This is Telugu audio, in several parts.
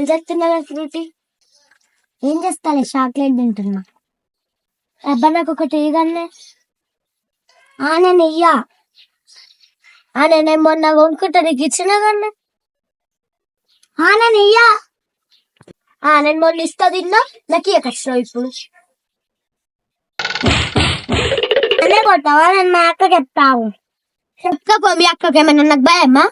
ఏం చేస్తున్నావు ఫ్రూటీ ఏం చేస్తాలే చాక్లెట్ తింటున్నా. అబ్బా నాకు ఒకటి ఇవ్వగానే ఆ నేను ఇయ్యా. ఆ నేను మొన్న కొనుక్కుంటా నీకు ఇచ్చిన కన్నా. ఆ నేను ఇయ్యా. ఆ నేను మొన్న ఇస్తా తిన్నా నాకు ఇయ్యకొచ్చినావు ఇప్పుడు. అనే కొట్టావా? నేను మా అక్క చెప్తావు చెప్పుకోపో మీ అక్కకి ఏమైనా నాకు భయమ్మా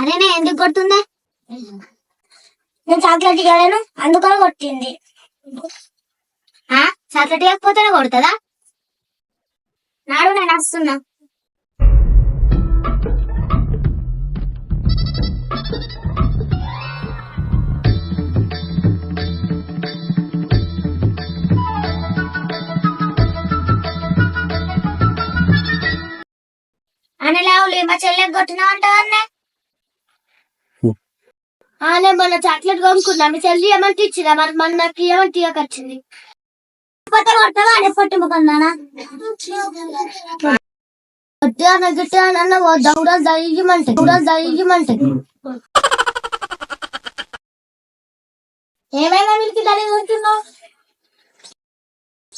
అదేనే ఎందుకు కొడుతుందా? నేను చాక్లెట్ ఇవ్వలేను అందుకని కొట్టింది. ఆ? చాక్లెట్ ఇవ్వకపోతేనే కొడుతుందా? నాడు నేను వస్తున్నా అని లేవులే మా చెల్లెకి కొట్టినా అంటావన్నే ఆనే మొన్న చాక్లెట్ కొనుక్కున్నా. మీ చెల్లి ఏమంటే ఇచ్చిరా? మరి మన నాకు ఏమంటే తీయకొచ్చింది కొత్త కొట్టవా అనే పొట్టి ముఖందానా గట్టిగా గట్టిగా అన్న దౌడలు దౌడలు ఏమైనా వీరికి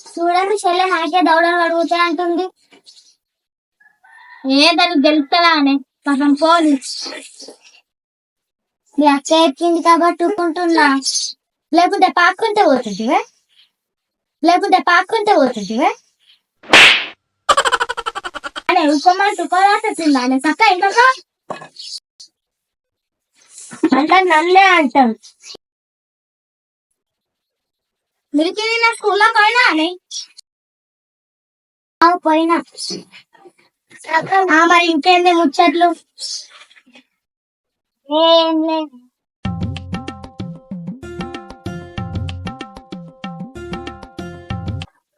చూడండి చెల్లె నాకే దౌడలు అడుగుతాయి అంటుంది ఏ దానికి గెలుస్తుందా అని పాపం పోని. మీ అక్క ఎక్కింది కాబట్టి ఊరుకుంటున్నా. లేకుంటే పాక్కుంటే పోతుంటివే? లేకుంటే పాక్కుంటే పోతుంటివే? అనే ఉక్కమంటూ కొలాసిందా అనే చక్క ఇంకొక అంటే నన్నే అంటాం. మిరికి నా స్కూల్లో పోయినా అని? పోయినా. మరి ఇంకేంది ముచ్చట్లు? ఏం లేదు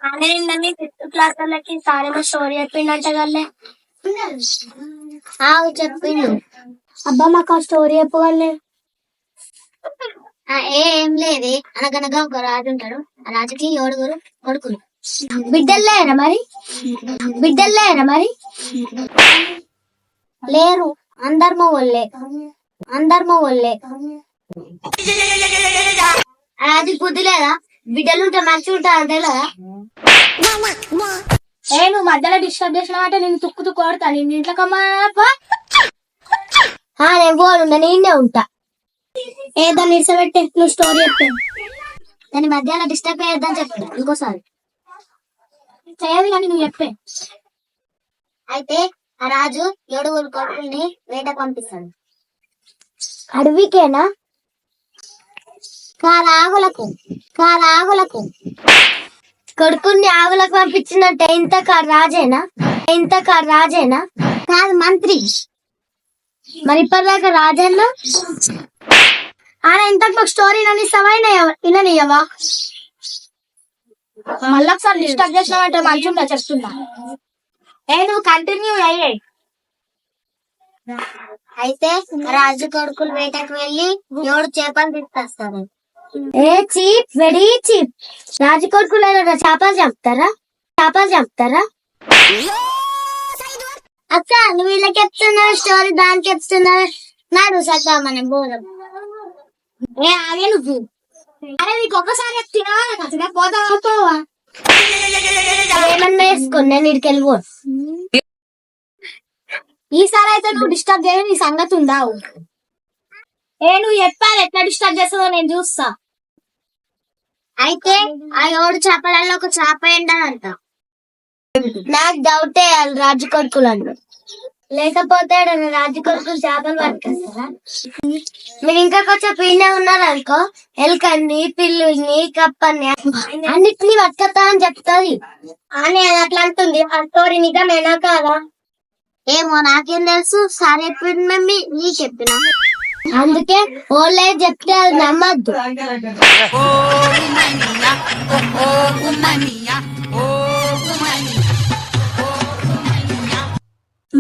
అదేంటండి ఫిఫ్త్ క్లాస్ వాళ్ళకి సారేమో స్టోరీ చెప్పిండంట కల్లే ఆవు చెప్పిండు. అబ్బా మాకు ఆ స్టోరీ చెప్పగలే ఏం లేదే. అనగనగా ఒక రాజు ఉంటాడు. ఆ రాజుకి ఏడుగురు కొడుకులు. బిడ్డల్లేరా మరి? బిడ్డల్లేరా మరి? లేరు. అందరు మొగోళ్ళే అందరు మొగోళ్ళే అది రాజుకి బుద్ధి లేదా బిడ్డలు మంచిగా ఏ నువ్వు మధ్యలో డిస్టర్బ్ చేసినావంటే నేను తుక్కు తుక్కు కొడతా. నేను ఇంట్లో కమ్మా నేను పోనుండ నేనే ఉంటా. ఏ దాన్ని నువ్వు స్టోరీ చెప్పాను దాని మధ్యాహ్నం డిస్టర్బ్ చేయొద్దని చెప్పాడు ఇంకోసారి. చేయదు కానీ నువ్వు చెప్పే. అయితే ఆ రాజు ఏడుగురు కొడుకుల్ని వేట పంపిస్తాడు. అడవికేనా? కారాగులకు కారాగులకు కొడుకుని ఆవులకు. పంపించినట్టే ఇంత కారు రాజేనా? ఇంత కారు రాజేనా? కాదు మంత్రి. మరి ఇప్పటిదాకా రాజన్న ఆడ ఇంతకు స్టోరీ విననిస్తావా విననియవా? మళ్ళీ ఒకసారి డిస్టర్బ్ చేసినావంటే మంచిగా చెప్తున్నా ఏ నువ్వు కంటిన్యూ అయ్యాయి అయితే రాజు కొడుకులు వేటకు వెళ్ళి ఏడు చేపలు తీసుకొస్తారు ఏ చీప్ వెరీ చీప్. రాజు కొడుకులు చేపలు చంపుతారా? చేపలు చంపుతారా? అక్క నువ్వు వీళ్ళకి చెప్తున్నావు? స్టోరీ దానికి చెప్తున్నావు? నాడు సద్దామని బోధం. ఏ ఆగే నువ్వు. అరే నీకు ఒక్కసారి తినాలి అసలు పోతావా? పోవా ఏమన్నా వేసుకోండి నేను ఇక్కడికి వెళ్ళిపో. ఈసారి అయితే నువ్వు డిస్టర్బ్ చేయని నీ సంగతి ఉందావు ఏ నువ్వు చెప్పాలి ఎట్లా డిస్టర్బ్ చేస్తుందో నేను చూస్తా. అయితే ఆ ఏడు చేపలలో ఒక చేప ఏంటంట నాకు డౌటే వాళ్ళు రాజు కొడుకులు అన్నారు లేకపోతే రాజు కొడుకులు చేపలు పట్టుకొస్తారా? మీరు ఇంకా కొంచెం పీనే ఉన్నారు అనుకో ఎలుకని పిల్లుని కప్పని అన్నిటిని పట్టుకొస్తా అని చెప్తుంది. అని అది అట్లా అంటుంది. ఆ స్టోరీ నిజమేనా కాదా? ఏమో నాకేం తెలుసు. సార్ చెప్పింది మమ్మీ నీ చెప్పిన? అందుకే ఓళ్ళే చెప్తే అది నమ్మద్దు.